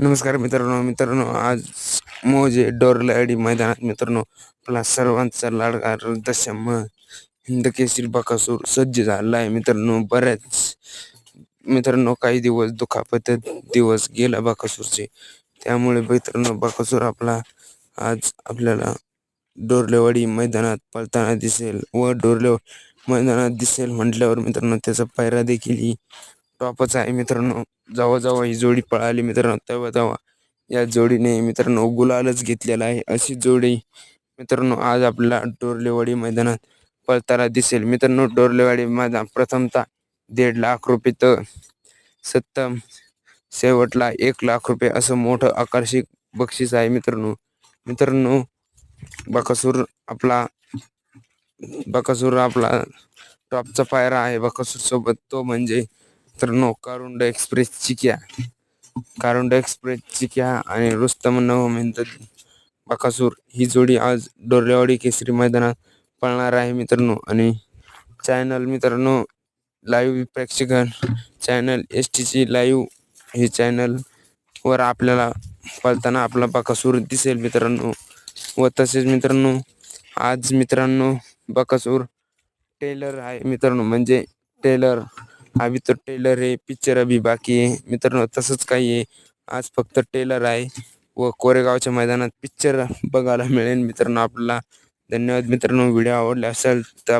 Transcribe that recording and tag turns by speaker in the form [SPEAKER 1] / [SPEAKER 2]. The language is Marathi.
[SPEAKER 1] नमस्कार मित्रांनो मित्रांनो आज मोजे डोरलाडी मैदानात मित्रांनो आपला सर्वांचा लाडका दशम हिंद केसरी बकासूर सज्ज झाला आहे मित्रांनो बऱ्याच मित्रांनो काही दिवस दुखापत दिवस गेला बकासूरचे. त्यामुळे मित्रांनो बकासूर आपला आज आपल्याला डोरलेवाडी मैदानात पळताना दिसेल व डोरले मैदानात दिसेल म्हटल्यावर मित्रांनो त्याचा पायरा देखील टॉपच आहे मित्रांनो. जेव्हा जेव्हा ही जोडी पळाली मित्रांनो. तेव्हा तेव्हा या जोडीने मित्रांनो गुलालच घेतलेला आहे. अशी जोडी मित्रांनो आज आपल्याला डोरलेवाडी मैदानात पळताना दिसेल. मित्रांनो डोरलेवाडी मैदान प्रथमतः दीड लाख रुपये तर सत्तम शेवटला एक लाख रुपये असं मोठं आकर्षक बक्षीस आहे मित्रांनो. मित्रांनो बकासूर आपला बकासूर आपला टॉपचा पायरा आहे. बकासूर सोबत तो म्हणजे मित्रांनो कारुंड एक्सप्रेस चिक्या. कारुंड एक्सप्रेस चिक्या आणि रुस्तम नवमिंद बकासूर ही जोडी आज डोरलेवाडी केसरी मैदानात पळणार आहे मित्रांनो. आणि चॅनल मित्रांनो लाईव्ह प्रेक्षक चॅनल एस टीची लाईव्ह हे चॅनल वर आपल्याला पळताना आपला बकासूर दिसेल मित्रांनो. व तसेच मित्रांनो आज मित्रांनो बकासूर टेलर आहे मित्रांनो. म्हणजे टेलर हा भी तर टेलर आहे पिक्चर अभी बाकी आहे. मित्रांनो तसंच काही आहे. आज फक्त टेलर आहे. व कोरेगावच्या मैदानात पिक्चर बघायला मिळेल मित्रांनो आपल्याला. धन्यवाद मित्रांनो व्हिडिओ आवडला असेल तर